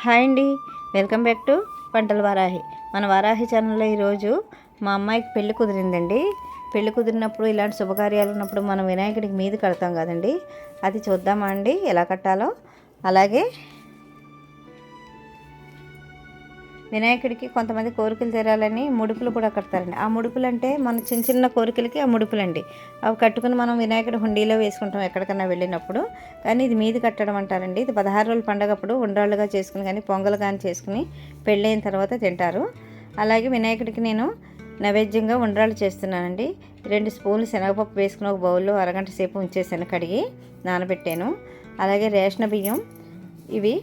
Hi అండి. Welcome back to పంటల వారాహి. మన వారాహి ఛానల్లో ఈరోజు మా అమ్మాయికి పెళ్ళి కుదిరిందండి. పెళ్ళి కుదిరినప్పుడు ఇలాంటి శుభకార్యాలు ఉన్నప్పుడు మనం వినాయకుడికి మీద కడతాం కదండి. అది చూద్దామా అండి? ఎలా కట్టాలో? అలాగే వినాయకుడికి కొంతమంది కోరికలు తీరాలని ముడుపులు కూడా కడతారండి. ఆ ముడుపులు అంటే మన చిన్న చిన్న కోరికలకి ఆ ముడుపులండి. అవి కట్టుకుని మనం వినాయకుడు హుండీలో వేసుకుంటాం ఎక్కడికన్నా వెళ్ళినప్పుడు. కానీ ఇది మీది కట్టడం అంటారండి. ఇది పదహారు రోజుల పండగప్పుడు ఉండ్రాళ్ళుగా చేసుకుని కానీ పొంగల్ కానీ చేసుకుని పెళ్ళైన తర్వాత తింటారు. అలాగే వినాయకుడికి నేను నైవేద్యంగా ఉండ్రాళ్ళు చేస్తున్నానండి. రెండు స్పూన్లు శనగపప్పు వేసుకుని ఒక బౌల్లో అరగంట సేపు ఉంచేసాను కడిగి నానబెట్టాను. అలాగే రేషన్ బియ్యం ఇవి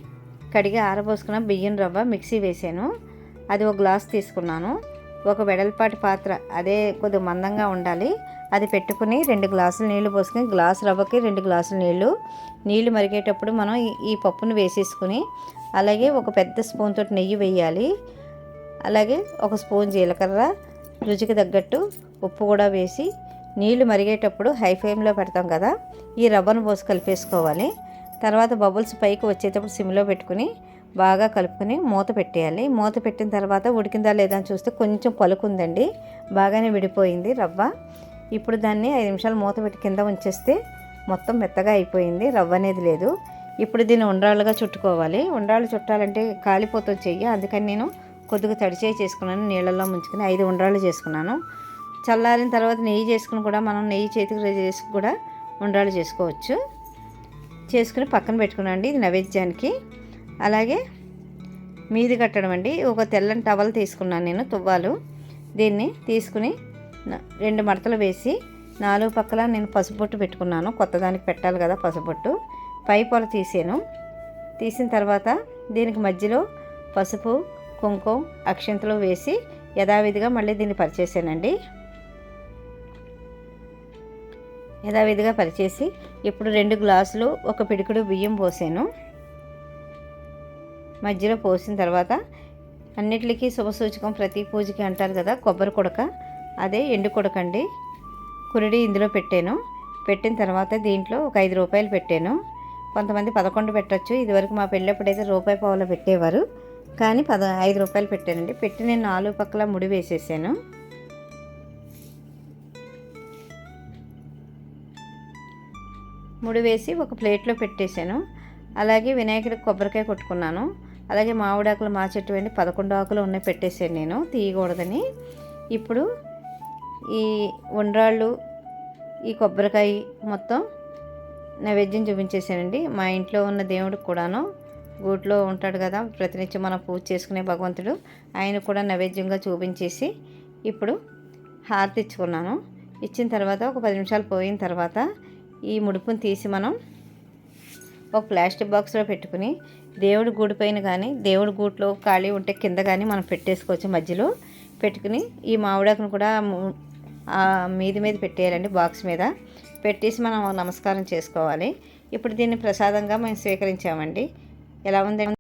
కడిగి ఆరబోసుకున్న బియ్యం రవ్వ మిక్సీ వేసాను. అది ఒక గ్లాస్ తీసుకున్నాను. ఒక వెడల్పాటి పాత్ర అదే కొద్దిగా మందంగా ఉండాలి. అది పెట్టుకుని రెండు గ్లాసులు నీళ్ళు పోసుకుని గ్లాసు రవ్వకి రెండు గ్లాసులు నీళ్ళు. నీళ్ళు మరిగేటప్పుడు మనం ఈ పప్పును వేసేసుకుని అలాగే ఒక పెద్ద స్పూన్ తోటి నెయ్యి వేయాలి. అలాగే ఒక స్పూన్ జీలకర్ర రుచికి తగ్గట్టు ఉప్పు కూడా వేసి నీళ్ళు మరిగేటప్పుడు హై ఫ్లేమ్లో పెడతాం కదా ఈ రవ్వను పోసి కలిపేసుకోవాలి. తర్వాత బబుల్స్ పైకి వచ్చేటప్పుడు సిమ్లో పెట్టుకుని బాగా కలుపుకొని మూత పెట్టేయాలి. మూత పెట్టిన తర్వాత ఉడికిందా లేదా అని చూస్తే కొంచెం పలుకుందండి. బాగానే విడిపోయింది రవ్వ. ఇప్పుడు దాన్ని ఐదు నిమిషాలు మూత పెట్టి కింద ఉంచేస్తే మొత్తం మెత్తగా అయిపోయింది. రవ్వ అనేది లేదు. ఇప్పుడు దీన్ని ఉండ్రాళ్ళుగా చుట్టుకోవాలి. ఉండ్రాళ్ళు చుట్టాలంటే కాలిపోతుంది చెయ్యి. అందుకని నేను కొద్దిగా తడిచేయి చేసుకున్నాను. నీళ్ళల్లో ముంచుకొని ఐదు ఉండ్రాళ్ళు చేసుకున్నాను. చల్లారిన తర్వాత నెయ్యి చేసుకుని కూడా మనం నెయ్యి చేతికి చేసి కూడా ఉండ్రాళ్ళు చేసుకోవచ్చు. చేసుకుని పక్కన పెట్టుకున్నాండి ఇది నైవేద్యానికి. అలాగే మీది కట్టడం అండి. ఒక తెల్లని టవల్ తీసుకున్నాను నేను తువ్వాలు. దీన్ని తీసుకుని రెండు మడతలు వేసి నాలుగు పక్కల నేను పసుపొట్టు పెట్టుకున్నాను. కొత్తదానికి పెట్టాలి కదా పసుపొట్టు పై పొల తీసాను. తీసిన తర్వాత దీనికి మధ్యలో పసుపు కుంకుమ అక్షంతలు వేసి యథావిధిగా మళ్ళీ దీన్ని పరిచేసానండి యథావిధిగా పరిచేసి ఇప్పుడు రెండు గ్లాసులు ఒక పిడికుడు బియ్యం పోసాను. మధ్యలో పోసిన తర్వాత అన్నిటికీ శుభసూచకం ప్రతి పూజకి అంటారు కదా కొబ్బరి కొడక. అదే ఎండు కొడకండి. కురిడి ఇందులో పెట్టాను. పెట్టిన తర్వాత దీంట్లో ఒక ఐదు రూపాయలు పెట్టాను. కొంతమంది పదకొండు పెట్టచ్చు. ఇదివరకు మా పెళ్ళప్పుడైతే రూపాయి పావులో పెట్టేవారు. కానీ పద ఐదు రూపాయలు పెట్టానండి. పెట్టి నేను నాలుగు పక్కల ముడి వేసేసాను. ముడి వేసి ఒక ప్లేట్లో పెట్టేశాను. అలాగే వినాయకుడికి కొబ్బరికాయ కొట్టుకున్నాను. అలాగే మామిడాకులు మా చెట్టు వెండి పదకొండు ఆకులు ఉన్నాయి పెట్టేశాను నేను తీయకూడదని. ఇప్పుడు ఈ ఉండ్రాళ్ళు ఈ కొబ్బరికాయ మొత్తం నైవేద్యం చూపించేశానండి. మా ఇంట్లో ఉన్న దేవుడికి కూడాను గూట్లో ఉంటాడు కదా ప్రతినిత్యం మనం పూజ చేసుకునే భగవంతుడు ఆయన కూడా నైవేద్యంగా చూపించేసి ఇప్పుడు హారతి ఇచ్చుకున్నాను. ఇచ్చిన తర్వాత ఒక పది నిమిషాలు పోయిన తర్వాత ఈ ముడుపుని తీసి మనం ఒక ప్లాస్టిక్ బాక్స్లో పెట్టుకుని దేవుడి గూడు పైన కానీ దేవుడి గూట్లో ఖాళీ ఉంటే కింద కానీ మనం పెట్టేసుకోవచ్చు. మధ్యలో పెట్టుకుని ఈ మామిడాకును కూడా మీది మీద పెట్టేయాలండి బాక్స్ మీద. పెట్టేసి మనం నమస్కారం చేసుకోవాలి. ఇప్పుడు దీన్ని ప్రసాదంగా మేము స్వీకరించామండి. ఎలా ఉంది